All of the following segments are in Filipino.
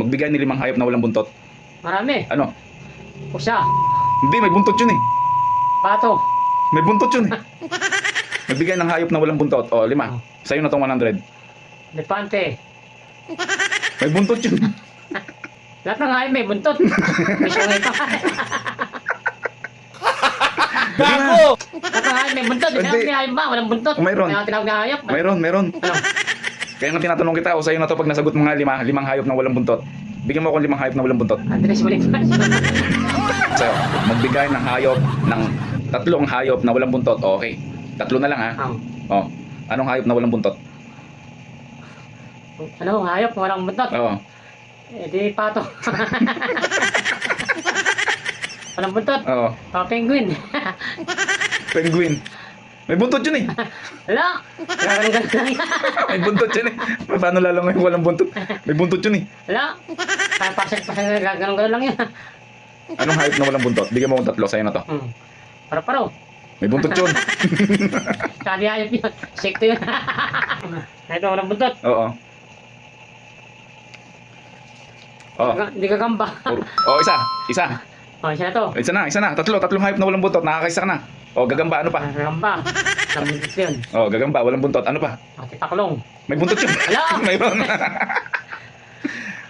Magbigay ni limang hayop na walang buntot. Marami. Ano? Pusa. Hindi, may buntot yun eh. Pato. May buntot yun eh. Magbigay ng hayop na walang buntot. O, lima. Sa'yo na tong 100. Lepante. May buntot yun. Lahat ng hayop may buntot. May sungay pa. Gago! Lahat ng hayop may buntot. May Hindi. may hayop ba? Walang buntot. Mayroon. May tinawag na hayop. Mayroon. Ano? Kaya nga tinatanong kita, o sa'yo na to pag nasagot mo nga lima, limang hayop na walang buntot. Bigyan mo ako ng limang hayop na walang buntot. Andres Balikas. So, magbigay ng hayop ng tatlong hayop na walang buntot. Okay. Tatlo na lang ha. Ang. O. Anong hayop na walang buntot? Ano? Hayop. Walang buntot. Oo. Eh di pato. walang buntot. Oo. Oh, penguin. Penguin. May buntot yun eh. Lang yan. May buntot yun eh. Paano lalo ngayon walang buntot? May buntot yun eh. Wala. Parang pasag-pasag gaganon-ganon lang yan. Anong hayop na walang buntot? Bigyan mo akong tatlo, sa'yo na to. Hmm. Paro-paro. May buntot yun. Sabi hayop yun. Sekto yun. Ito, walang buntot. Oo. Oh. Hindi ka gamba. Oh, isa. Isa. Oh, isa na to. Isa na, isa na. Tatlo, tatlong hayop na walang buntot. Nakakaisa ka na. Oh, gagamba, ano pa? Gamba. Walang buntot yun. Oh, gagamba, walang buntot. Ano pa? Titaklong. May buntot yun. Wala. Mayroon.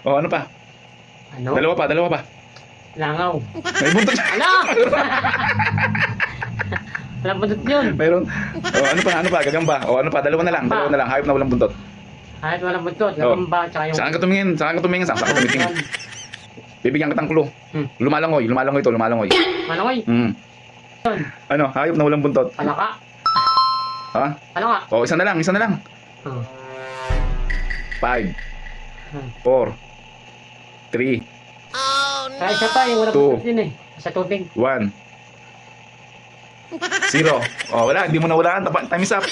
oh, ano pa? Ano? Dalawa pa, dalawa pa. Langaw. May buntot yun. Ano? Walang buntot yun. Mayroon. Oh, ano pa, ano pa? Gagamba. Oh, ano pa? Dalawa na lang, dalawa na lang. Hayop na walang buntot. Kahit walang buntot. Oh. Gamba. Tsaka yung... Saan ka tumingin? Saan ka tumingin? Saan ka tumitingin? Bibigyan kitang clue. Hmm. Lumalangoy, lumalangoy to, lumalangoy. Malangoy. Mm. Ano, hayop na walang buntot. Palaka. Ha? Palaka. Oh, isa na lang, isa na lang. Hmm. Five, Hmm. four, three, Kaya isa pa yung walang Two. buntot yun eh. Sa tubig. one, zero. Oh, wala, hindi mo nawalaan. Tapa- Time is up.